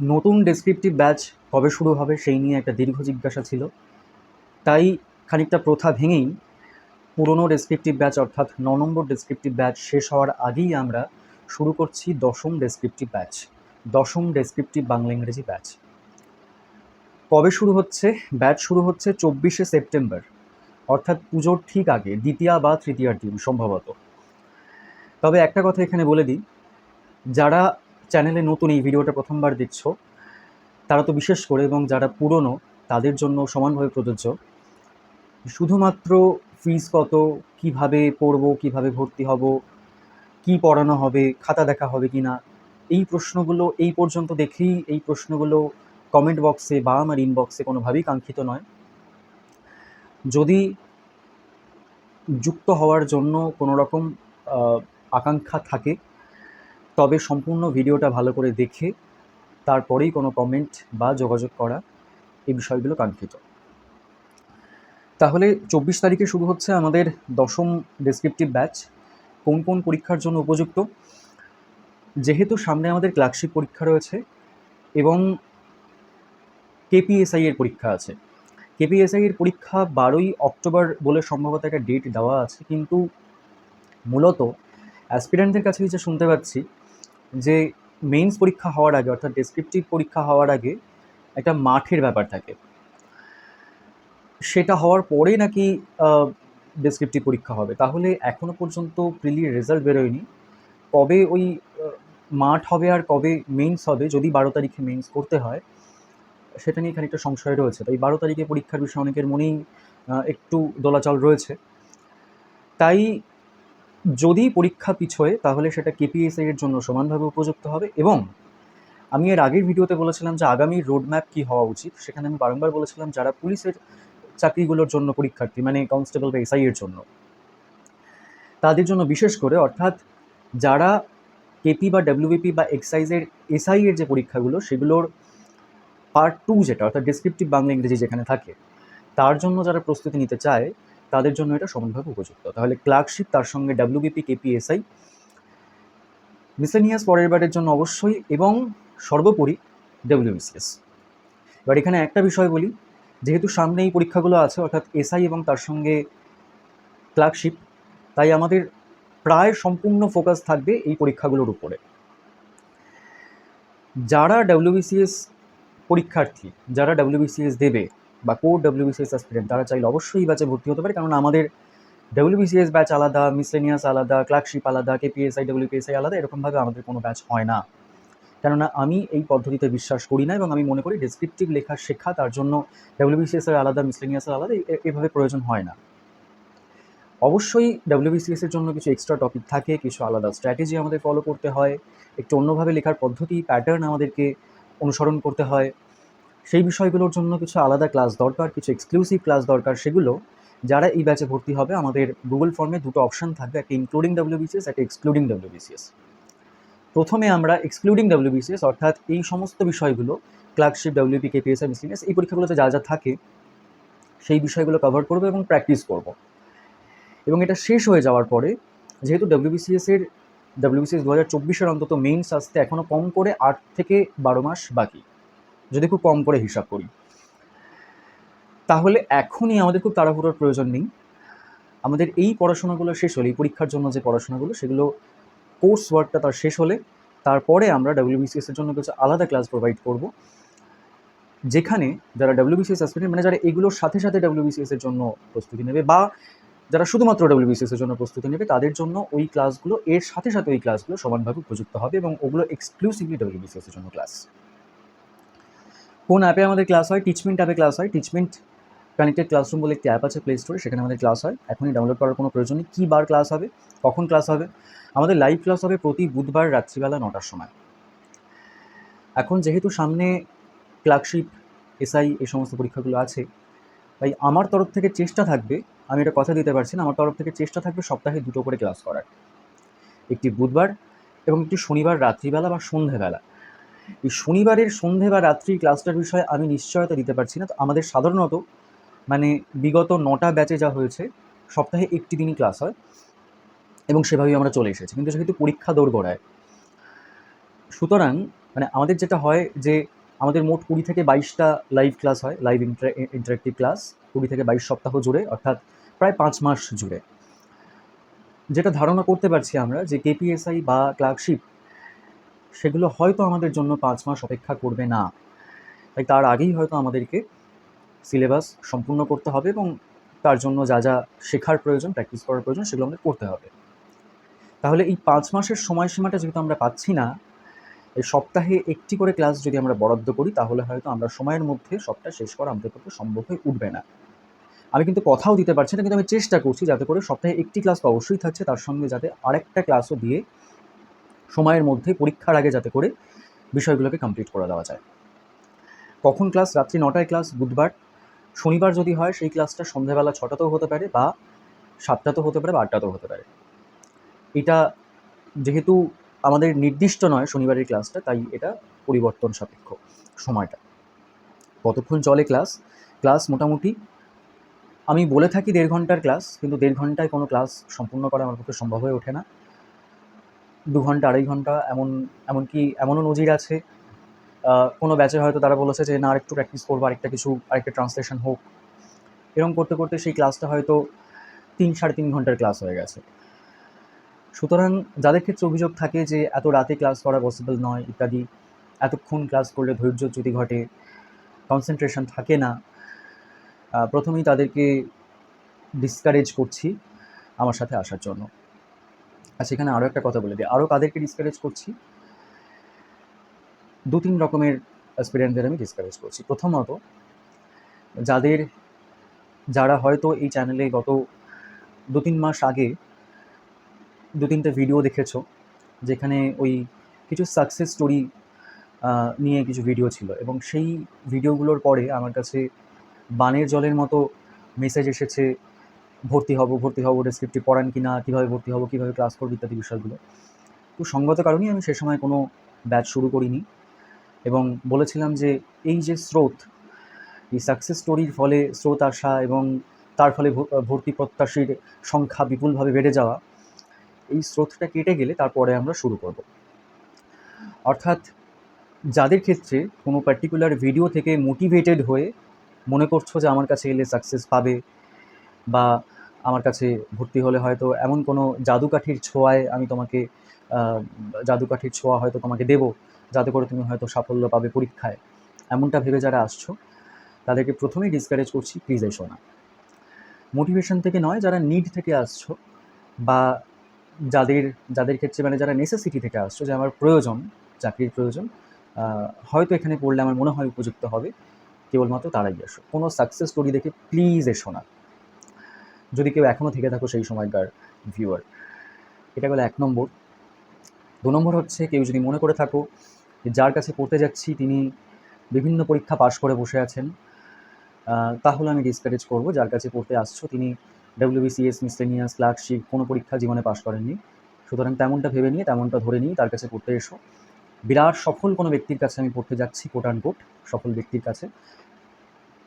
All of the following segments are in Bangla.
নতুন ডেসক্রিপটিভ ব্যাচ কবে শুরু হবে সেই নিয়ে একটা দীর্ঘ জিজ্ঞাসা ছিল। তাই খানিকটা প্রথা ভেঙেই পুরনো ডেসক্রিপটিভ ব্যাচ অর্থাৎ ন নম্বর ডেসক্রিপটিভ ব্যাচ শেষ হওয়ার আগেই আমরা শুরু করছি দশম ডেসক্রিপটিভ ব্যাচ দশম ডেসক্রিপটিভ বাংলা ইংরেজি ব্যাচ কবে শুরু হচ্ছে? ব্যাচ শুরু হচ্ছে চব্বিশে সেপ্টেম্বর, অর্থাৎ পুজোর ঠিক আগে, দ্বিতীয়া বা তৃতীয়ার দিন সম্ভবত। তবে একটা কথা এখানে বলে দিই, যারা চ্যানেলে নতুন এই ভিডিওটা প্রথমবার দিচ্ছ তারা তো বিশেষ করে এবং যারা পুরনো, তাদের জন্য সমানভাবে প্রযোজ্য। শুধুমাত্র ফিজ কত, কীভাবে পড়ব, কীভাবে ভর্তি হব, কি পড়ানো হবে, খাতা দেখা হবে কি না, এই প্রশ্নগুলো এই পর্যন্ত দেখেই এই প্রশ্নগুলো কমেন্ট বক্সে বা আমার ইনবক্সে কোনোভাবেই কাঙ্ক্ষিত নয়। যদি যুক্ত হওয়ার জন্য কোনো রকম আকাঙ্ক্ষা থাকে তবে সম্পূর্ণ ভিডিওটা ভালো করে দেখে তারপরেই কোনো কমেন্ট বা যোগাযোগ করা এই বিষয়গুলো কাঙ্ক্ষিত। তাহলে চব্বিশ তারিখে শুরু হচ্ছে আমাদের দশম ডেসক্রিপটিভ ব্যাচ কোন কোন পরীক্ষার জন্য উপযুক্ত? যেহেতু সামনে আমাদের ক্লার্কশিপ পরীক্ষা রয়েছে এবং কেপিএসআই এর পরীক্ষা আছে। কেপিএসআই এর পরীক্ষা বারোই অক্টোবর বলে সম্ভবত একটা ডেট দেওয়া আছে, কিন্তু মূলত অ্যাসপিরেন্টদের কাছে যে শুনতে পাচ্ছি যে মেইনস পরীক্ষা হওয়ার আগে, অর্থাৎ ডেসক্রিপটিভ পরীক্ষা হওয়ার আগে একটা মাঠের ব্যাপার থাকে। সেটা হওয়ার পরে নাকি ডেসক্রিপটিভ পরীক্ষা হবে। তাহলে এখনও পর্যন্ত প্রিলির রেজাল্ট বেরোয়নি। কবে ওই মাঠ হবে আর কবে মেইনস হবে, যদি বারো তারিখে মেইনস করতে হয়, সেটা নিয়ে খানিকটা সংশয় রয়েছে। তাই বারো তারিখে পরীক্ষার বিষয়ে অনেকের মনেই একটু দোলাচল রয়েছে। তাই যদি পরীক্ষা পিছোয়, তাহলে সেটা কেপিএসআই এর জন্য সমানভাবে উপযুক্ত হবে এবং আমি এর আগের ভিডিওতে বলেছিলাম যে আগামী রোডম্যাপ কী হওয়া উচিত, সেখানে আমি বারংবার বলেছিলাম যারা পুলিশের চাকরিগুলোর জন্য পরীক্ষার্থী মানে কনস্টেবল বা এসআই এর জন্য, তাদের জন্য বিশেষ করে, অর্থাৎ যারা কেপি বা ডাব্লিউবিপি বা এক্সাইজের এসআই এর যে পরীক্ষাগুলো, সেগুলোর পার্ট টু যেটা, অর্থাৎ ডেসক্রিপটিভ বাংলা ইংরেজি যেখানে থাকে, তার জন্য যারা প্রস্তুতি নিতে চায় তাদের জন্য এটা সমানভাবে উপযুক্ত। তাহলে ক্লার্কশিপ তার সঙ্গে ডাব্লিউবিপি কেপি এসআই মিসেনিয়াস পরের বারের জন্য অবশ্যই, এবং সর্বোপরি ডাব্লিউবিসিএস এবার এখানে একটা বিষয় বলি, যেহেতু সামনে এই পরীক্ষাগুলো আছে, অর্থাৎ এসআই এবং তার সঙ্গে ক্লার্কশিপ তাই আমাদের প্রায় সম্পূর্ণ ফোকাস থাকবে এই পরীক্ষাগুলোর উপরে। যারা ডাব্লিউবিসিএস পরীক্ষার্থী, যারা ডাব্লিউবিসিএস দেবে বা কোর ডাব্লিউবিসিএস অ্যাসপিরেন্ট তারা চাইলে অবশ্যই ব্যাচে ভর্তি হতে পারে। কারণ আমাদের ডাব্লিউবিসিএস ব্যাচ আলাদা মিসলেনিয়াস আলাদা ক্লার্কশিপ আলাদা কেপিএসআই ডাব্লিউপিএসআই আলাদা, এরকমভাবে আমাদের কোনো ব্যাচ হয় না। কেননা আমি এই পদ্ধতিতে বিশ্বাস করি না এবং আমি মনে করি ডেসক্রিপটিভ লেখা শেখা তার জন্য ডাব্লিউবিসিএস এর আলাদা মিসলেনিয়াস এর আলাদা এভাবে প্রয়োজন হয় না। অবশ্যই ডাব্লিউবিসিএস এর জন্য কিছু এক্সট্রা টপিক থাকে, কিছু আলাদা স্ট্র্যাটেজি আমাদের ফলো করতে হয়, একটু অন্যভাবে লেখার পদ্ধতি প্যাটার্ন আমাদেরকে অনুসরণ করতে হয়। সেই বিষয়গুলোর জন্য কিছু আলাদা ক্লাস দরকার, কিছু এক্সক্লুসিভ ক্লাস দরকার, সেগুলো যারা এই ব্যাচে ভর্তি হবে, আমাদের গুগল ফর্মে দুটো অপশন থাকবে, একটা ইনক্লুডিং ডাব্লিউবিসিএস একটা এক্সক্লুডিং ডাব্লিউবিসিএস প্রথমে আমরা এক্সক্লুডিং ডাব্লিউবিসিএস অর্থাৎ এই সমস্ত বিষয়গুলো ক্লার্কশিপ ডাব্লিউপি কেপিএসআই মিসলিনিয়াস এই পরীক্ষাগুলোতে যা যা থাকে, সেই বিষয়গুলো কভার করব এবং প্র্যাকটিস করব। এবং এটা শেষ হয়ে যাওয়ার পরে, যেহেতু ডাব্লিউবিসিএস এর ডাব্লিউবিসিএস দু হাজার চব্বিশের অন্তত মেইনস আসতে এখনও কম করে আট থেকে বারো মাস বাকি। যদি খুব কম করে হিসাব করি। তাহলে এখনই আমাদের খুব তাড়াহুড়োর প্রয়োজন নেই। আমাদের এই পড়াশোনাগুলো শেষ হলে পরীক্ষার জন্য যে পড়াশোনাগুলো, সেগুলো কোর্স ওয়ার্কটা তার শেষ হলে, তারপরে আমরা ডাব্লিউবিসিএস এর জন্য কিছু আলাদা ক্লাস প্রোভাইড করব। যেখানে যারা ডাব্লিউবিসিএস অ্যাসপিরেন্ট মানে যারা এগুলোর সাথে সাথে ডাব্লিউবিসিএস এর জন্য প্রস্তুতি নেবে বা যারা শুধুমাত্র ডাব্লিউবিসিএস এর জন্য প্রস্তুতি নেবে, তাদের জন্য ওই ক্লাসগুলো, এর সাথে সাথে ওই ক্লাসগুলো সমানভাবে উপযুক্ত হবে এবং ওগুলো এক্সক্লুসিভলি ডাব্লিউবিসিএস এর জন্য ক্লাস কোন অ্যাপে আমাদের ক্লাস হয়? টিচমেন্ট অ্যাপে ক্লাস হয়। টিচমেন্ট কানেক্টেড ক্লাসরুম বলে একটি অ্যাপ আছে প্লে স্টোরে সেখানে আমাদের ক্লাস হয়। এখনই ডাউনলোড করার কোনো প্রয়োজন নেই। কী বার ক্লাস হবে? কখন ক্লাস হবে? আমাদের লাইভ ক্লাস হবে প্রতি বুধবার রাত্রিবেলা নটার সময়। এখন যেহেতু সামনে ক্লার্কশিপ এসআই এই সমস্ত পরীক্ষাগুলো আছে, তাই আমার তরফ থেকে চেষ্টা থাকবে, আমি এটা কথা দিতে পারছি না, আমার তরফ থেকে চেষ্টা থাকবে সপ্তাহে দুটো করে ক্লাস করার। একটি বুধবার এবং একটি শনিবার রাত্রিবেলা বা সন্ধেবেলা এই শনিবারের সন্ধে বা রাত্রি ক্লাসটার বিষয়ে আমি নিশ্চয়তা দিতে পারছি না। তো আমাদের সাধারণত মানে বিগত নটা ব্যাচে যা হয়েছে, সপ্তাহে একটি দিনই ক্লাস হয় এবং সেভাবেই আমরা চলে এসেছি। কিন্তু যেহেতু পরীক্ষা দৌড় গড়ায় সুতরাং মানে আমাদের যেটা হয় যে আমাদের মোট কুড়ি থেকে বাইশটা লাইভ ক্লাস হয়, লাইভ ইন্টারেক্টিভ ক্লাস কুড়ি থেকে বাইশ সপ্তাহ জুড়ে, অর্থাৎ প্রায় পাঁচ মাস জুড়ে। যেটা ধারণা করতে পারছি আমরা যে কেপিএসআই বা ক্লার্কশিপ সেগুলো হয়তো আমাদের জন্য পাঁচ মাস অপেক্ষা করবে না। তাই তার আগেই হয়তো আমাদেরকে সিলেবাস সম্পূর্ণ করতে হবে এবং তার জন্য যা যা শেখার প্রয়োজন প্র্যাকটিস করার প্রয়োজন সেগুলো আমাদের করতে হবে। তাহলে এই পাঁচ মাসের সময়সীমাটা যেহেতু আমরা পাচ্ছি না, এই সপ্তাহে একটি করে ক্লাস যদি আমরা বরাদ্দ করি, তাহলে হয়তো আমরা সময়ের মধ্যে সবটা শেষ করা আমাদের পক্ষে সম্ভব হয়ে উঠবে না। আমি কিন্তু কথাও দিতে পারছি না, কিন্তু আমি চেষ্টা করছি যাতে করে সপ্তাহে একটি ক্লাস তো অবশ্যই থাকছে, তার সঙ্গে যাতে আরেকটা ক্লাসও দিয়ে সময়ের মধ্যে পরীক্ষার আগে যাতে করে বিষয়গুলোকে কমপ্লিট করে দেওয়া যায়। কখন ক্লাস রাত্রি নটায় ক্লাস বুধবার? শনিবার যদি হয়, সেই ক্লাসটা সন্ধ্যাবেলা ছটাতেও হতে পারে বা সাতটাতেও হতে পারে বা আটটাতেও হতে পারে। এটা যেহেতু আমাদের নির্দিষ্ট নয় শনিবারের ক্লাসটা তাই এটা পরিবর্তন সাপেক্ষ সময়টা। কতক্ষণ চলে ক্লাস ক্লাস মোটামুটি, আমি বলে থাকি দেড় ঘণ্টার ক্লাস কিন্তু দেড় ঘন্টায় কোনো ক্লাস সম্পূর্ণ করা আমার পক্ষে সম্ভব হয়ে ওঠে না। দু ঘণ্টা, আড়াই ঘণ্টা, এমন, এমনকি এমনও নজির আছে। কোনো ব্যাচে হয়তো তারা বলেছে যে, না, আরেকটু প্র্যাকটিস করব, আরেকটা কিছু, আরেকটা ট্রান্সলেশন হোক। এরকম করতে করতে সেই ক্লাসটা হয়তো তিন, সাড়ে তিন ঘণ্টার ক্লাস হয়ে গেছে। সুতরাং যাদের ক্ষেত্রে অভিযোগ থাকে যে, এত রাতে ক্লাস করা পসিবল নয়, ইত্যাদি, এতক্ষণ ক্লাস করলে ধৈর্য চ্যুতি ঘটে কনসেন্ট্রেশন থাকে না প্রথমেই তাদেরকে ডিসকারেজ করছি আমার সাথে আসার জন্য। আচ্ছা এখানে আরও একটা কথা বলে দিই। আরও কাদেরকে ডিসকারেজ করছি? দু তিন রকমের অ্যাসপিরেন্টদের আমি ডিসকারেজ করছি। প্রথমত, যাদের, যারা হয়তো এই চ্যানেলে গত দু তিন মাস আগে দু তিনটে ভিডিও দেখেছ, যেখানে ওই কিছু সাকসেস স্টোরি নিয়ে কিছু ভিডিও ছিল এবং সেই ভিডিওগুলোর পরে আমার কাছে বানের জলের মতো মেসেজ এসেছে ভর্তি হব ভর্তি হব ডেসক্রিপটিভ পড়ান কি না কীভাবে ভর্তি হব, কীভাবে ক্লাস করব ইত্যাদি বিষয়গুলো। তো সঙ্গত কারণেই আমি সে সময় কোনো ব্যাচ শুরু করিনি। এবং বলেছিলাম যে এই যে স্রোত, এই সাকসেস স্টোরির ফলে স্রোত আসা এবং তার ফলে ভর্তি প্রত্যাশীর সংখ্যা বিপুলভাবে বেড়ে যাওয়া, এই স্রোতটা কেটে গেলে তারপরে আমরা শুরু করব। অর্থাৎ যাদের ক্ষেত্রে কোনো পার্টিকুলার ভিডিও থেকে মোটিভেটেড হয়ে মনে করছ যে আমার কাছে এলে সাকসেস পাবে বা আমার কাছে ভর্তি হলে হয়তো এমন কোনো জাদুকাঠির ছোঁয়ায় আমি তোমাকে জাদুকাঠির ছোঁয়া হয়তো তোমাকে দেব, যাতে করে তুমি হয়তো সাফল্য পাবে পরীক্ষায়। এমনটা ভেবে যারা আসছো, তাদেরকে প্রথমেই ডিসকারেজ করছি প্লিজ এসো না। মোটিভেশন থেকে নয়, যারা নিড থেকে আসছো বা যাদের যাদের ক্ষেত্রে মানে যারা নেসেসিটি থেকে আসছো, যে আমার প্রয়োজন, চাকরির প্রয়োজন হয়তো এখানে পড়লে আমার মনে হয় উপযুক্ত হবে, কেবলমাত্র তারাই এসো কোনো সাকসেস স্টোরি দেখে প্লিজ এসো না। যদি কেউ এখনও থেকে থাকো সেই সময়কার ভিউয়ার এটা গেলো এক নম্বর। দু নম্বর হচ্ছে কেউ যদি মনে করে থাকো যার কাছে পড়তে যাচ্ছি তিনি বিভিন্ন পরীক্ষা পাশ করে বসে আছেন তাহলে আমি ডিসকারেজ করব। যার কাছে পড়তে আসছো তিনি ডাব্লিউবিসিএস মিসলেনিয়াস ক্লার্কশিপ কোনো পরীক্ষা জীবনে পাশ করেননি। সুতরাং তেমনটা ভেবে নিয়ে, তেমনটা ধরে নিয়ে তার কাছে পড়তে এসো। বিরাট সফল কোনো ব্যক্তির কাছে আমি পড়তে যাচ্ছি কোট আন কোট সফল ব্যক্তির কাছে।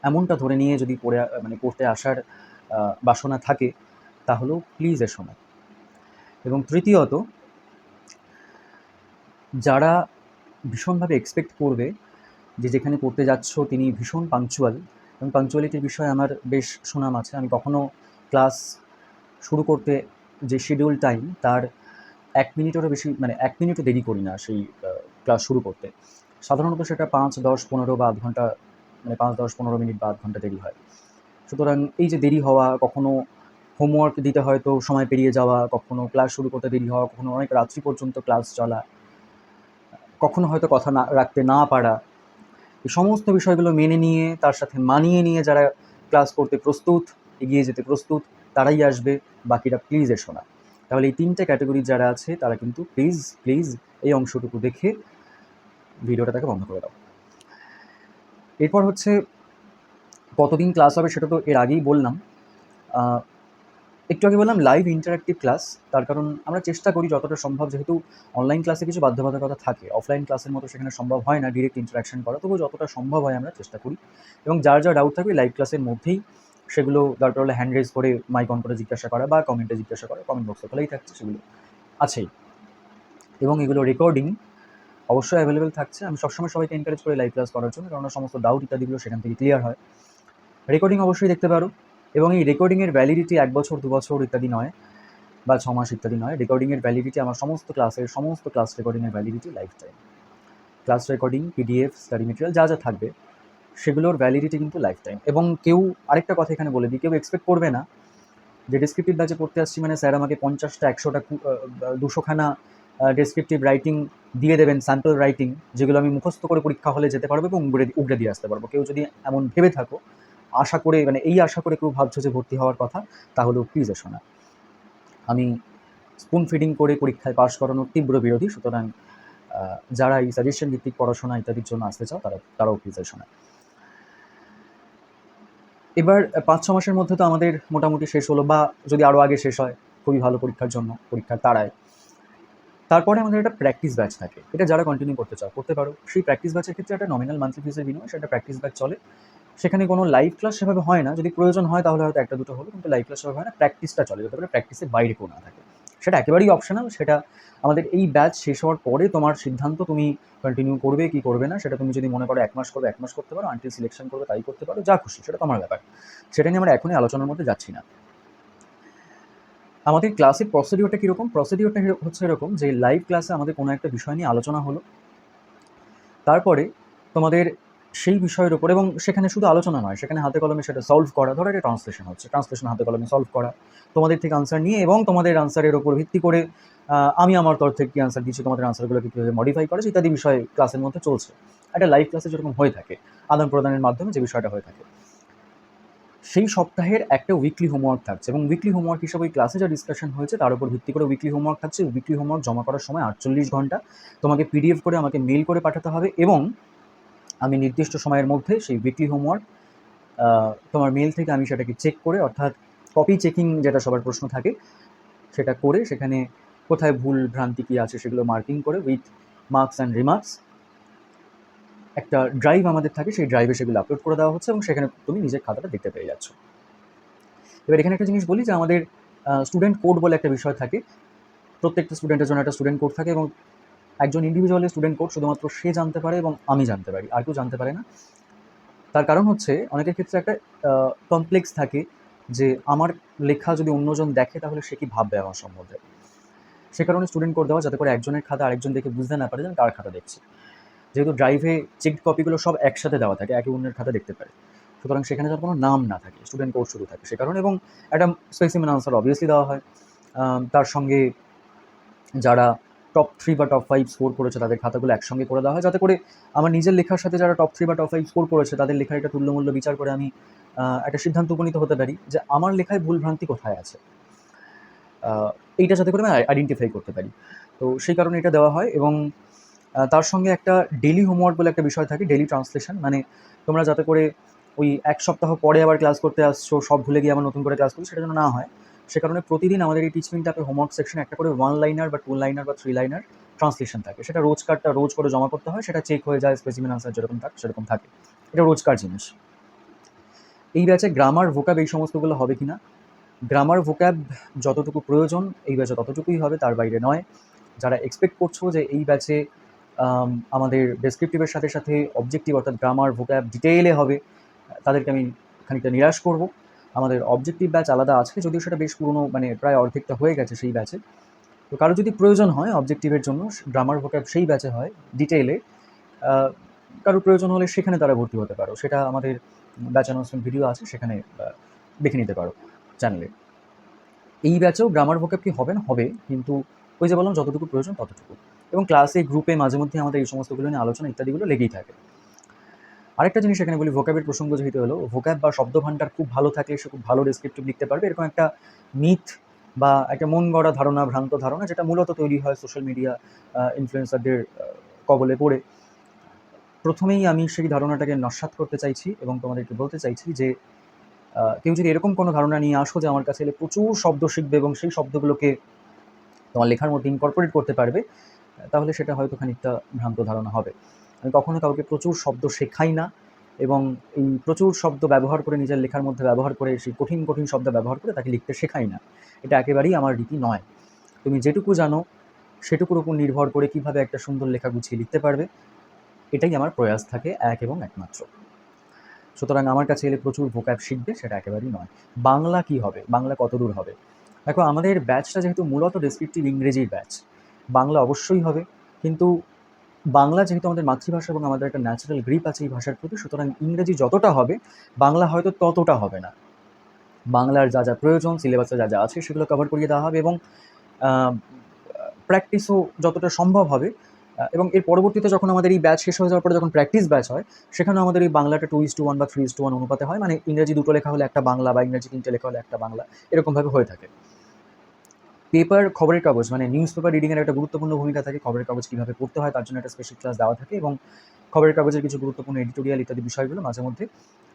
এমনটা ধরে নিয়ে যদি পড়ে মানে পড়তে আসার বাসনা থাকে, তাহলেও প্লিজ এসো না এবং তৃতীয়ত, যারা ভীষণভাবে এক্সপেক্ট করবে যে যেখানে পড়তে যাচ্ছ, তিনি ভীষণ পাংচুয়াল এবং পাংচুয়ালিটির বিষয়ে আমার বেশ সুনাম আছে। আমি কখনও ক্লাস শুরু করতে যে শিডিউল টাইম তার এক মিনিটেরও বেশি মানে এক মিনিটও দেরি করি না সেই ক্লাস শুরু করতে। সাধারণত সেটা পাঁচ, দশ, পনেরো বা আধ ঘণ্টা মানে পাঁচ, দশ, পনেরো মিনিট বা আধ ঘণ্টা দেরি হয়। সুতরাং এই যে দেরি হওয়া, কখনো হোমওয়ার্ক দিতে হয়তো সময় পেরিয়ে যাওয়া, কখনো ক্লাস শুরু করতে দেরি হওয়া, কখনো অনেক রাত্রি পর্যন্ত ক্লাস চলা, কখনো হয়তো কথা না, রাখতে না পারা, এই সমস্ত বিষয়গুলো মেনে নিয়ে, তার সাথে মানিয়ে নিয়ে যারা ক্লাস করতে প্রস্তুত, এগিয়ে যেতে প্রস্তুত, তারাই আসবে, বাকিরা প্লিজ এসো না। তাহলে এই তিনটে ক্যাটাগরি যারা আছে, তারা কিন্তু প্লিজ প্লিজ এই অংশটুকু দেখে ভিডিওটা তাকে বন্ধ করে দাও। এরপর হচ্ছে কতদিন ক্লাস হবে সেটা তো এর আগেই বললাম। একটু আগে বললাম লাইভ ইন্টারাক্টিভ ক্লাস তার কারণ আমরা চেষ্টা করি যতটা সম্ভব, যেহেতু অনলাইন ক্লাসে কিছু বাধ্যবাধকতা থাকে অফলাইন ক্লাসের মতো সেখানে সম্ভব হয় না ডিরেক্ট ইন্টারাকশন করা, তবুও যতটা সম্ভব হয় আমরা চেষ্টা করি। এবং যার যা ডাউট থাকবে লাইভ ক্লাসের মধ্যেই সেগুলো দরকার হলে হ্যান্ড রেজ করে মাইক অন করে জিজ্ঞাসা করা বা কমেন্টে জিজ্ঞাসা করা কমেন্ট বক্সে খোলাই থাকছে, সেগুলো আছেই। এবং এগুলো রেকর্ডিং অবশ্যই অ্যাভেলেবেল থাকছে। আমি সবসময় সবাইকে এনকারেজ করি লাইভ ক্লাস করার জন্য কারণ সমস্ত ডাউট ইত্যাদিগুলো সেখান থেকে ক্লিয়ার হয়। রেকর্ডিং অবশ্যই দেখতে পারো। এবং এই রেকর্ডিংয়ের ভ্যালিডিটি এক বছর, দু বছর ইত্যাদি নয়, বা ছ মাস ইত্যাদি নয়। রেকর্ডিংয়ের ভ্যালিডিটি আমার সমস্ত ক্লাসের সমস্ত ক্লাস রেকর্ডিংয়ের validity life time class recording PDF study material যা যা থাকবে, সেগুলোর ভ্যালিডিটি কিন্তু লাইফ টাইম এবং কেউ, আরেকটা কথা এখানে বলে দিই, কেউ এক্সপেক্ট করবে না যে ডেসক্রিপটিভ ব্যাচে পড়তে আসছি মানে স্যার আমাকে পঞ্চাশটা, একশোটা দুশোখানা ডেসক্রিপটিভ রাইটিং দিয়ে দেবেন স্যাম্পল রাইটিং যেগুলো আমি মুখস্থ করে পরীক্ষা হলে যেতে পারব এবং উগড়ে উগড়ে দিয়ে আসতে পারব। কেউ যদি এমন ভেবে থাকো আশা করে মানে এই আশা করে কেউ ভাবছ যে ভর্তি হওয়ার কথা তাহলেও প্লিজ এসো না। আমি স্পুন ফিডিং করে পরীক্ষায় পাশ করানোর তীব্র বিরোধী, সুতরাং যারা এই সাজেশন ভিত্তিক পড়াশোনা ইত্যাদির জন্য আসতে চাও, তারা, তারাও প্লিজ এসো না। এবার পাঁচ ছ মাসের মধ্যে তো আমাদের মোটামুটি শেষ হলো, বা যদি আরও আগে শেষ হয়, খুবই ভালো পরীক্ষার জন্য, পরীক্ষার তাড়ায়। তারপরে আমাদের একটা প্র্যাকটিস ব্যাচ থাকে। এটা যারা কন্টিনিউ করতে চাও, করতে পারো। সেই প্র্যাকটিস ব্যাচের ক্ষেত্রে একটা নমিনাল মান্থলি ফিসের বিনিময় সেটা প্র্যাকটিস ব্যাচ চলে। সেখানে কোনো লাইভ ক্লাস সেভাবে হয় না। যদি প্রয়োজন হয় তাহলে হয়তো একটা দুটো হলো, কিন্তু লাইভ ক্লাস সেভাবে হয় না। প্র্যাকটিসটা চলে। যেতে পারে প্র্যাকটিসের বাইরে কেউ না থাকে। সেটা একেবারেই অপশনাল সেটা আমাদের এই ব্যাচ শেষ হওয়ার পরে তোমার সিদ্ধান্ত তুমি কন্টিনিউ করবে কি করবে না, সেটা তুমি যদি মনে করো এক মাস করবে, এক মাস করতে পারো আনটিল সিলেকশন করবে, তাই করতে পারো, যা খুশি। সেটা তোমার ব্যাপার। সেটা নিয়ে আমরা এখনই আলোচনার মধ্যে যাচ্ছি না। আমাদের ক্লাসের প্রসিডিওরটা কীরকম? প্রসিডিওরটা হচ্ছে এরকম যে লাইভ ক্লাসে আমাদের কোনো একটা বিষয় নিয়ে আলোচনা হলো। তারপরে তোমাদের সেই বিষয়ের উপর এবং সেখানে শুধু আলোচনা নয়, সেখানে হাতে কলমে সেটা সলভ করা, ধরো একটা ট্রান্সলেশন হচ্ছে ট্রান্সলেশন হাতে কলমে সলভ করা। তোমাদের থেকে আনসার নিয়ে এবং তোমাদের আনসারের ওপর ভিত্তি করে আমি আমার তরফ থেকে কী আনসার দিচ্ছি, তোমাদের আনসারগুলোকে কীভাবে মডিফাই করেছে ইত্যাদি বিষয় ক্লাসের মধ্যে চলছে। একটা লাইভ ক্লাসে যেরকম হয়ে থাকে, আদান প্রদানের মাধ্যমে যে বিষয়টা হয়ে থাকে। সেই সপ্তাহের একটা উইকলি হোমওয়ার্ক থাকছে এবং উইকলি হোমওয়ার্ক হিসাবে ওই ক্লাসে যা ডিসকাশন হয়েছে, তার উপর ভিত্তি করে উইকলি হোমওয়ার্ক থাকছে। উইকলি হোমওয়ার্ক জমা করার সময় আটচল্লিশ ঘণ্টা তোমাকে পিডিএফ করে আমাকে মেল করে পাঠাতে হবে এবং আমি নির্দিষ্ট সময়ের মধ্যে সেই উইকলি হোমওয়ার্ক তোমার মেল থেকে আমি সেটাকে চেক করে, অর্থাৎ কপি চেকিং যেটা সবার প্রশ্ন থাকে, সেটা করে সেখানে কোথায় ভুল ভ্রান্তি কী আছে সেগুলো মার্কিং করে উইথ মার্কস অ্যান্ড রিমার্কস একটা ড্রাইভ আমাদের থাকে, সেই ড্রাইভে সেগুলো আপলোড করে দেওয়া হচ্ছে এবং সেখানে তুমি নিজের খাতাটা দেখতে পেয়ে যাচ্ছ। এবার এখানে একটা জিনিস বলি যে আমাদের স্টুডেন্ট কোড বলে একটা বিষয় থাকে। প্রত্যেকটা স্টুডেন্টের জন্য একটা স্টুডেন্ট কোড থাকে এবং একজন ইন্ডিভিজুয়ালের স্টুডেন্ট কোড শুধুমাত্র সে জানতে পারে এবং আমি জানতে পারি, আর কেউ জানতে পারে না। তার কারণ হচ্ছে, অনেকের ক্ষেত্রে একটা কমপ্লেক্স থাকে যে আমার লেখা যদি অন্যজন দেখে, তাহলে সে কি ভাববে আমার সম্বন্ধে? সে কারণে স্টুডেন্ট কোড দেওয়া, যাতে করে একজনের খাতা আরেকজন দেখে বুঝতে না পারে যে কার খাতা দেখছি। যেহেতু ড্রাইভে চেক কপিগুলো সব একসাথে দেওয়া থাকে, একে অন্যের খাতা দেখতে পারে। সুতরাং সেখানে যার কোনো নাম না থাকে স্টুডেন্ট কোড শুধু থাকে সে কারণে, এবং একটা স্পেসিমেন আনসার অবভিয়াসলি দেওয়া হয়। তার সঙ্গে যারা টপ থ্রি বা টপ ফাইভ স্কোর করেছে তাদের খাতাগুলো একসঙ্গে করে দেওয়া হয়। যাতে করে আমার নিজের লেখার সাথে যারা টপ থ্রি বা টপ ফাইভ স্কোর করেছে, তাদের লেখার একটা তুল্যমূল্য বিচার করে আমি একটা সিদ্ধান্ত উপনীত হতে পারি যে আমার লেখায় ভুল ভ্রান্তি কোথায় আছে। এইটা যাতে করে আমি আইডেন্টিফাই করতে পারি। তো সেই কারণে এটা দেওয়া হয় এবং তার সঙ্গে একটা ডেলি হোমওয়ার্ক বলে একটা বিষয় থাকে ডেলি ট্রান্সলেশন মানে তোমরা যাতে করে ওই এক সপ্তাহ পরে আবার ক্লাস করতে আসছো, সব ভুলে গিয়ে আবার নতুন করে ক্লাস করছ, সেটা যেন না হয়। সে কারণে প্রতিদিন আমাদের এই টিচমিন্ট অ্যাপের হোমওয়ার্ক সেকশনে একটা করে ওয়ান লাইনার বা টু লাইনার বা থ্রি লাইনার ট্রান্সলেশন থাকে। সেটা রোজকারটা রোজ করে জমা করতে হয়, সেটা চেক হয়ে যায় স্পেসিমেন আনসার যেরকম থাকে, সেরকম থাকে। এটা রোজকার জিনিস। এই ব্যাচে গ্রামার ভোকাব এই সমস্তগুলো হবে কি না গ্রামার ভোকাব যতটুকু প্রয়োজন, এই ব্যাচে ততটুকুই হবে, তার বাইরে নয়। যারা এক্সপেক্ট করছ যে এই ব্যাচে আমাদের ডেসক্রিপটিভের সাথে সাথে অবজেক্টিভ অর্থাৎ গ্রামার ভোকাব ডিটেইলে হবে, তাদেরকে আমি খানিকটা নিরাশ করব। আমাদের অবজেক্টিভ ব্যাচ আলাদা আছে, যদিও সেটা বেশ পুরনো মানে প্রায় অর্ধেকটা হয়ে গেছে সেই ব্যাচে তো কারও যদি প্রয়োজন হয় অবজেক্টিভের জন্য গ্রামার ভোকাব সেই ব্যাচে হয় ডিটেইলে কারও প্রয়োজন হলে সেখানে তারা ভর্তি হতে পারো। সেটা আমাদের ব্যাচ অ্যানাউন্সমেন্ট ভিডিও আছে, সেখানে দেখে নিতে পারো চ্যানেলে এই ব্যাচেও গ্রামার ভোকাব কি হবে না? হবে, কিন্তু ওই যে বললাম, যতটুকু প্রয়োজন ততটুকু। এবং ক্লাসে গ্রুপে মাঝে মধ্যে আমাদের এই সমস্তগুলো নিয়ে আলোচনা ইত্যাদিগুলো লেগেই থাকে। আরেকটা জিনিস এখানে বলি ভোকাবের প্রসঙ্গ যেহেতু হলো ভোকাব বা শব্দ ভাণ্ডার খুব ভালো থাকলে সে খুব ভালো ডেসক্রিপটিভ লিখতে পারবে। এরকম একটা মিথ বা একটা মন গড়া ধারণা, ভ্রান্ত ধারণা যেটা মূলত তৈরি হয় সোশ্যাল মিডিয়া ইনফ্লুয়েন্সারদের কবলে পড়ে। প্রথমেই আমি সেই ধারণাটাকে নস্বাত করতে চাইছি এবং তোমাদেরকে বলতে চাইছি যে কেউ যদি এরকম কোনো ধারণা নিয়ে আসো যে আমার কাছে এলে প্রচুর শব্দ শিখবে এবং সেই শব্দগুলোকে তোমার লেখার মধ্যে ইনকর্পোরেট করতে পারবে, তাহলে সেটা হয়তো খানিকটা ভ্রান্ত ধারণা হবে। আমি কখনো কাউকে প্রচুর শব্দ শেখাই না এবং এই প্রচুর শব্দ ব্যবহার করে নিজের লেখার মধ্যে ব্যবহার করে সেই কঠিন কঠিন শব্দ ব্যবহার করে তাকে লিখতে শেখাই না। এটা একেবারেই আমার রীতি নয়। তুমি যেটুকু জানো, সেটুকুর উপর নির্ভর করে কীভাবে একটা সুন্দর লেখা গুছিয়ে লিখতে পারবে, এটাই আমার প্রয়াস থাকে এক এবং একমাত্র। সুতরাং আমার কাছে এলে প্রচুর ভোক্যাব শিখবে, সেটা একেবারেই নয়। বাংলা কি হবে? বাংলা কত দূর হবে? দেখো, আমাদের ব্যাচটা যেহেতু মূলত ডেসক্রিপটিভ ইংরেজির ব্যাচ বাংলা অবশ্যই হবে, কিন্তু বাংলা যেহেতু আমাদের মাতৃভাষা এবং আমাদের একটা ন্যাচারাল গ্রিপ আছে এই ভাষার প্রতি, সুতরাং ইংরেজি যতটা হবে, বাংলা হয়তো ততটা হবে না। বাংলার যা যা প্রয়োজন সিলেবাসে যা যা আছে, সেগুলো কভার করিয়ে দেওয়া হবে এবং প্র্যাকটিসও যতটা সম্ভব হবে। এবং এর পরবর্তীতে যখন আমাদের এই ব্যাচ শেষ হয়ে যাওয়ার পরে যখন প্র্যাকটিস ব্যাচ হয়, সেখানে আমাদের এই বাংলাটা টু ইস টু ওয়ান বা থ্রি ইস টু ওয়ান অনুপাতে হয়। মানে ইংরেজি দুটো লেখা হলে একটা বাংলা বা ইংরেজি তিনটে লেখা হলে একটা বাংলা, এরকমভাবে হয়ে থাকে। পেপার, খবরের কাগজ মানে নিউজ পেপার রিডিংয়ের একটা গুরুত্বপূর্ণ ভূমিকা থাকে, খবরের কাগজ কীভাবে পড়তে হয়, তার জন্য একটা স্পেশাল ক্লাস দেওয়া থাকে এবং খবরের কাগজের কিছু গুরুত্বপূর্ণ এডিটোরিয়াল ইত্যাদি বিষয়গুলো মাঝে মধ্যে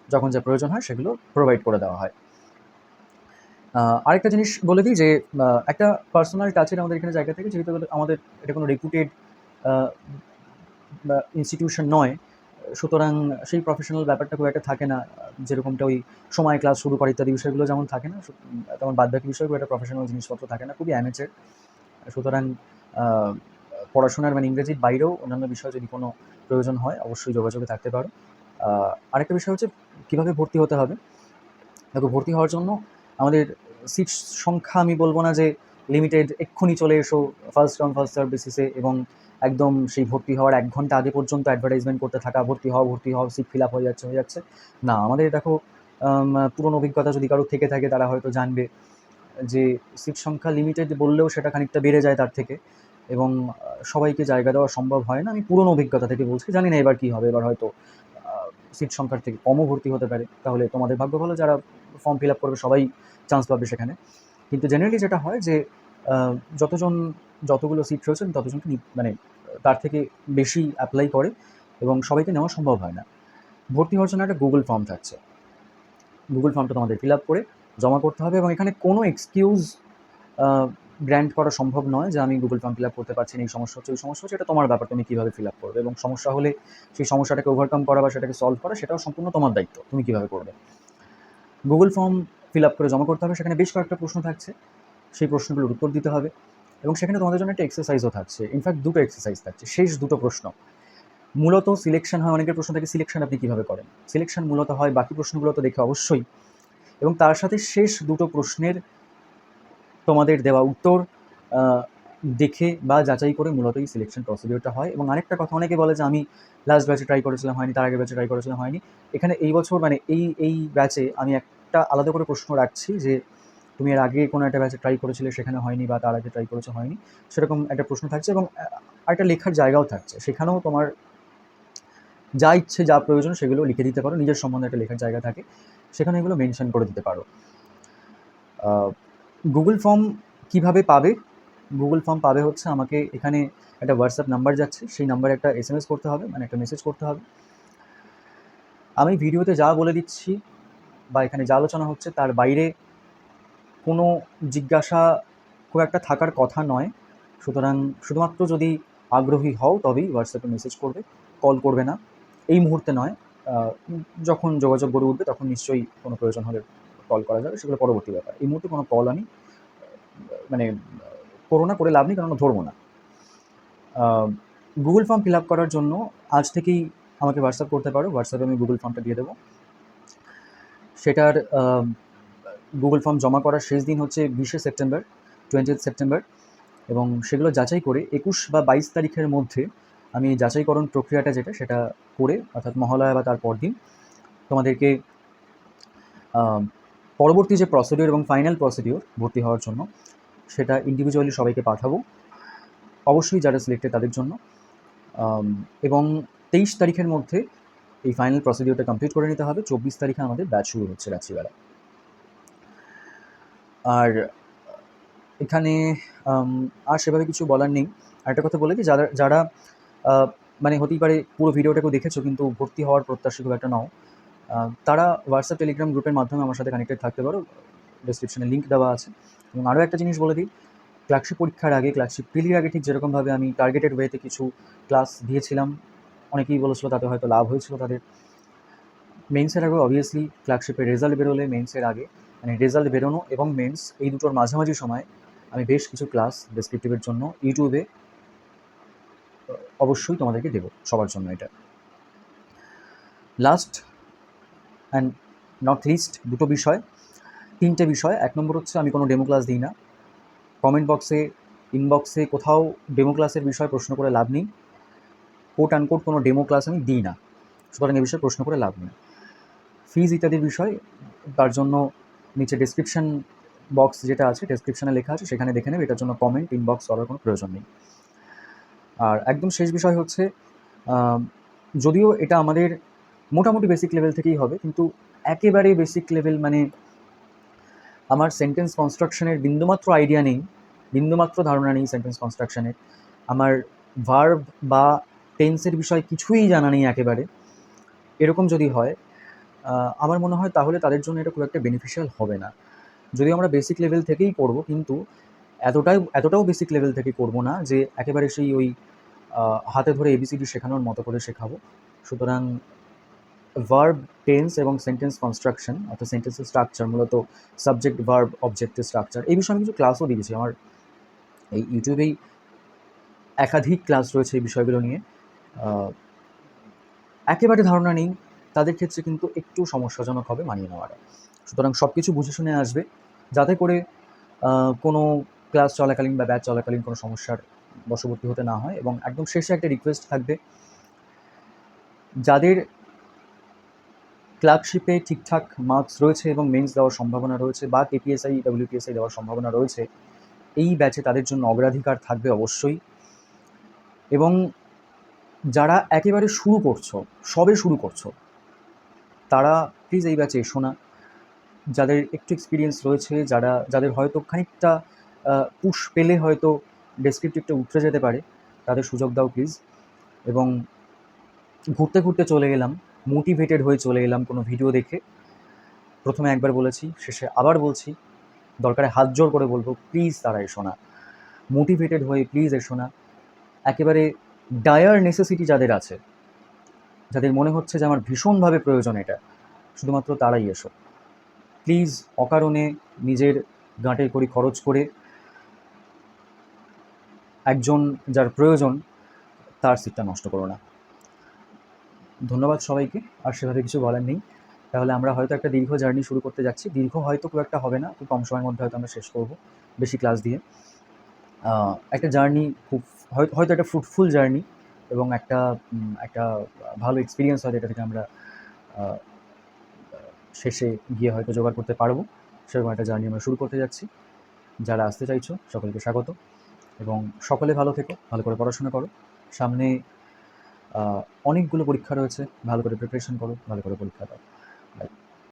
যখন যা প্রয়োজন হয় সেগুলো প্রোভাইড করে দেওয়া হয়। আরেকটা জিনিস বলে দিই যে একটা পার্সোনাল টাচের আমাদের এখানে জায়গা থেকে, যেহেতু আমাদের এটা কোনো রেপুটেড ইনস্টিটিউশন নয় সুতরাং সেই প্রফেশনাল ব্যাপারটা খুব একটা থাকে না, যেরকমটা ওই সময় ক্লাস শুরু করে ইত্যাদি বিষয়গুলো যেমন থাকে না, তেমন বাদ বাকি বিষয়গুলো একটা প্রফেশনাল জিনিসপত্র থাকে না, খুবই অ্যামেচের সুতরাং পড়াশোনার মানে ইংরেজির বাইরেও অন্যান্য বিষয় যদি কোনো প্রয়োজন হয়, অবশ্যই যোগাযোগে থাকতে পারো। আরেকটা বিষয় হচ্ছে কীভাবে ভর্তি হতে হবে? দেখো, ভর্তি হওয়ার জন্য আমাদের সিট সংখ্যা আমি বলব না যে লিমিটেড এক্ষুনি চলে এসো ফার্স্ট কাম ফার্স্ট সার্ভ বেসিসে এবং একদম সেই ভর্তি হওয়ার এক ঘণ্টা আগে পর্যন্ত অ্যাডভার্টাইজমেন্ট করতে থাকা, ভর্তি হওয়া ভর্তি হওয়া সিট ফিল আপ হয়ে যাচ্ছে হয়ে যাচ্ছে। না, আমাদের দেখো পুরনো অভিজ্ঞতা যদি কারও থেকে থাকে, তারা হয়তো জানবে যে সিট সংখ্যা লিমিটেড বললেও সেটা খানিকটা বেড়ে যায় তার থেকে এবং সবাইকে জায়গা দেওয়া সম্ভব হয় না। আমি পুরনো অভিজ্ঞতা থেকে বলছি, জানি না এবার কী হবে, এবার হয়তো সিট সংখ্যার থেকে কমও ভর্তি হতে পারে। তাহলে তোমাদের ভাগ্য ভালো, যারা ফর্ম ফিল আপ করবে, সবাই চান্স পাবে সেখানে। কিন্তু জেনারেলি যেটা হয় যে যতজন, যতগুলো সিট রয়েছেন ততজনকে মানে তার থেকে বেশি অ্যাপ্লাই করে এবং সবাইকে নেওয়া সম্ভব হয় না। ভর্তি হওয়ার জন্য একটা গুগল ফর্ম থাকছে। গুগল ফর্মটা তোমাদের ফিল আপ করে জমা করতে হবে এবং এখানে কোনো এক্সকিউজ গ্র্যান্ট করা সম্ভব নয় যে আমি গুগল ফর্ম ফিল আপ করতে পারছি না, এই সমস্যা হচ্ছে, ওই সমস্যা হচ্ছে, এটা তোমার ব্যাপার, তুমি কীভাবে ফিল আপ করবে? এবং সমস্যা হলে সেই সমস্যাটাকে ওভারকাম করা বা সেটাকে সলভ করা, সেটাও সম্পূর্ণ তোমার দায়িত্ব, তুমি কীভাবে করবে? গুগল ফর্ম ফিল আপ করে জমা করতে হবে, সেখানে বেশ কয়েকটা প্রশ্ন থাকছে। সেই প্রশ্নগুলোর উত্তর দিতে হবে। এবং সেখানে তোমাদের জন্য একটা এক্সারসাইজও থাকছে। ইনফ্যাক্ট দুটো এক্সারসাইজ থাকছে। শেষ দুটো প্রশ্ন। মূলত সিলেকশন হয়, অনেকের প্রশ্ন থাকে সিলেকশন আপনি কীভাবে করেন? সিলেকশন মূলত হয়, বাকি প্রশ্নগুলো তো দেখে অবশ্যই। এবং তার সাথে শেষ দুটো প্রশ্নের তোমাদের দেওয়া উত্তর দেখে বা যাচাই করে মূলত এই সিলেকশন প্রসিডিওরটা হয়। এবং আরেকটা কথা, অনেকে বলে যে আমি লাস্ট ব্যাচে ট্রাই করেছিলাম হয়নি, তার আগের ব্যাচে ট্রাই করেছিলাম হয়নি। এখানে এই বছর মানে এই এই ব্যাচে আমি একটা আলাদা করে প্রশ্ন রাখছি যে তুমি এর আগে কোনো একটা ব্যাচে ট্রাই করেছিলে, সেখানে হয়নি বা তার আগে ট্রাই করেছ, হয়নি। সেরকম একটা প্রশ্ন থাকছে এবং আরেকটা লেখার জায়গাও থাকছে। সেখানেও তোমার যা ইচ্ছে, যা প্রয়োজন সেগুলো লিখে দিতে পারো। নিজের সম্বন্ধে একটা লেখার জায়গা থাকে। সেখানে এগুলো মেনশন করে দিতে পারো। গুগল ফর্ম কীভাবে পাবে? গুগল ফর্ম পাবে হচ্ছে আমাকে এখানে একটা হোয়াটসঅ্যাপ নাম্বার যাচ্ছে। সেই নাম্বারে একটা এস এম এস করতে হবে মানে একটা মেসেজ করতে হবে। আমি ভিডিওতে যা বলে দিচ্ছি বা এখানে যা আলোচনা হচ্ছে তার বাইরে কোনো জিজ্ঞাসা খুব একটা থাকার কথা নয়। সুতরাং শুধুমাত্র যদি আগ্রহী হও তবেই হোয়াটসঅ্যাপে মেসেজ করবে কল করবে না। এই মুহূর্তে নয় যখন যোগাযোগ গড়ে উঠবে তখন নিশ্চয়ই কোনো প্রয়োজন হলে কল করা যাবে। সেগুলো পরবর্তী ব্যাপার। এই মুহূর্তে কোনো কল আমি মানে করো না, করে লাভ নেই, কারণ ধরবো না। গুগল ফর্ম ফিল আপ করার জন্য আজ থেকেই আমাকে হোয়াটসঅ্যাপ করতে পারো। হোয়াটসঅ্যাপে আমি গুগল ফর্মটা দিয়ে দেবো। সেটার গুগল ফর্ম জমা করার শেষ দিন হচ্ছে বিশে সেপ্টেম্বর টোয়েন্টি সেপ্টেম্বর এবং সেগুলো যাচাই করে একুশ বা বাইশ তারিখের মধ্যে আমি যাচাইকরণ প্রক্রিয়াটা যেটা সেটা করে অর্থাৎ মহালয়া বা তার পরদিন তোমাদেরকে পরবর্তী যে প্রসিডিওর এবং ফাইনাল প্রসিডিওর ভর্তি হওয়ার জন্য সেটা ইন্ডিভিজুয়ালি সবাইকে পাঠাবো। অবশ্যই যারা সিলেক্টেড তাদের জন্য। এবং তেইশ তারিখের মধ্যে এই ফাইনাল প্রসিডিওরটা কমপ্লিট করে নিতে হবে। চব্বিশ তারিখে আমাদের ব্যাচ শুরু হচ্ছে রাত্রিবেলা। আর এখানে আর সেভাবে কিছু বলার নেই। আরেকটা কথা বলে দিই যারা যারা মানে হতেই পারে পুরো ভিডিওটাকেও দেখেছ, কিন্তু ভর্তি হওয়ার প্রত্যাশী খুব একটা নাও। তারা হোয়াটসঅ্যাপ টেলিগ্রাম গ্রুপের মাধ্যমে আমার সাথে কানেক্টেড থাকতে পারো। ডিসক্রিপশনে লিঙ্ক দেওয়া আছে। এবং আরও একটা জিনিস বলে দিই ক্লার্কশিপ পরীক্ষার আগে ক্লার্কশিপ প্রিলির আগে ঠিক যেরকমভাবে আমি টার্গেটেড ওয়েতে কিছু ক্লাস দিয়েছিলাম, অনেকেই বলেছিল তাতে হয়তো লাভ হয়েছিল তাদের। মেন্সের আগে অবভিয়াসলি ক্লার্কশিপের রেজাল্ট বেরোলে মেন্সের আগে। মানে রেজাল্ট বেরোনো এবং মেন্স এই দুটোর মাঝামাঝি সময় আমি বেশ কিছু ক্লাস ডেসক্রিপটিভের জন্য ইউটিউবে অবশ্যই তোমাদেরকে দেবো সবার জন্য এটা। লাস্ট অ্যান্ড নট লিস্ট দুটো বিষয়। তিনটে বিষয়, এক নম্বর হচ্ছে আমি কোনো ডেমো ক্লাস দিই না। কমেন্ট বক্সে ইনবক্সে কোথাও ডেমো ক্লাসের বিষয়ে প্রশ্ন করে লাভ নেই। কোট আনকোট কোনো ডেমো ক্লাস আমি দিই না। সুতরাং এ বিষয়ে প্রশ্ন করে লাভ নেই। ফিজ ইত্যাদির বিষয়, তার জন্য নিচে ডেসক্রিপশন বক্স যেটা আছে ডেসক্রিপশনে লেখা আছে, সেখানে দেখে নেবে, এটার জন্য কমেন্ট ইনবক্স করার কোনো প্রয়োজন নেই। আর একদম শেষ বিষয় হচ্ছে যদিও এটা আমাদের মোটামুটি বেসিক লেভেল থেকেই হবে, কিন্তু একেবারে বেসিক লেভেল মানে আমার সেন্টেন্স কনস্ট্রাকশনের বিন্দুমাত্র আইডিয়া নেই, বিন্দুমাত্র ধারণা নেই সেন্টেন্স কনস্ট্রাকশনের আমার ভার্ব বা টেন্সের বিষয় কিছুই জানা নেই একেবারে। এরকম যদি হয় আমার মনে হয় তাহলে তাদের জন্য এটা খুব একটা বেনিফিশিয়াল হবে না। যদিও আমরা বেসিক লেভেল থেকেই করব কিন্তু এতটাই, এতটাও বেসিক লেভেল থেকে করব না যে একেবারে সেই ওই হাতে ধরে এবিসিডি শেখানোর মতো করে শেখাবো। সুতরাং ভার্ব টেন্স এবং সেন্টেন্স কনস্ট্রাকশন অর্থাৎ সেন্টেন্সের স্ট্রাকচার মূলত সাবজেক্ট ভার্ব অবজেক্টের স্ট্রাকচার এই বিষয়ে আমি কিছু ক্লাসও দিয়েছি। আমার এই ইউটিউবেই একাধিক ক্লাস রয়েছে এই বিষয়গুলো নিয়ে। একেবারে ধারণা নেই তাদের ক্ষেত্রে কিন্তু একটু সমস্যাজনক হবে মানিয়ে নেওয়াটা। সুতরাং সব কিছু বুঝে শুনে আসবে। যাতে করে কোনো ক্লাস চলাকালীন বা ব্যাচ চলাকালীন কোনো সমস্যার বশবর্তী হতে না হয় এবং একদম শেষে একটা রিকোয়েস্ট থাকবে। যাদের ক্লার্কশিপে ঠিকঠাক মার্কস রয়েছে এবং মেন্স দেওয়ার সম্ভাবনা রয়েছে বা কেপিএসআই ডাব্লিউপিএসআই দেওয়ার সম্ভাবনা রয়েছে, এই ব্যাচে তাদের জন্য অগ্রাধিকার থাকবে অবশ্যই। এবং যারা একেবারে শুরু করছ, সবে শুরু করছ তারা প্লিজ এই ব্যাচে এসো না। যাদের একটু এক্সপিরিয়েন্স রয়েছে, যারা, যাদের হয়তো খানিকটা পুশ পেলে হয়তো ডেসক্রিপটিভটা উঠে যেতে পারে, তাদের সুযোগ দাও প্লিজ এবং ঘুরতে ঘুরতে চলে গেলাম মোটিভেটেড হয়ে চলে এলাম কোনো ভিডিও দেখে। প্রথমে একবার বলেছি, শেষে আবার বলছি, দরকারে হাত জোর করে বলব প্লিজ তারা এসো না। মোটিভেটেড হয়ে প্লিজ এসো না। একেবারে ডায়ার নেসেসিটি যাদের আছে যাদের মনে হচ্ছে যে আমার ভীষণভাবে প্রয়োজন এটা, শুধুমাত্র তারাই এসো। প্লিজ অকারণে নিজের গাঁটে করি খরচ করে একজন যার প্রয়োজন তার সিটটা নষ্ট করো না। ধন্যবাদ সবাইকে, আর সেভাবে কিছু বলার নেই। তাহলে আমরা হয়তো একটা দীর্ঘ জার্নি শুরু করতে যাচ্ছি। দীর্ঘ হয়তো খুব একটা হবে না, খুব কম সময়ের মধ্যে হয়তো আমরা শেষ করব, বেশি ক্লাস দিয়ে। একটা জার্নি খুব হয়তো একটা ফ্রুটফুল জার্নি। এবং একটা একটা ভালো এক্সপিরিয়েন্স হয় যেটা থেকে আমরা শেষে গিয়ে হয়তো জোগাড় করতে পারব। সেরকম একটা জার্নি আমরা শুরু করতে যাচ্ছি। যারা আসতে চাইছো, সকলকে স্বাগত। এবং সকলে ভালো থেকো, ভালো করে পড়াশোনা করো। সামনে অনেকগুলো পরীক্ষা রয়েছে। ভালো করে প্রিপারেশন করো, ভালো করে পরীক্ষা দাও।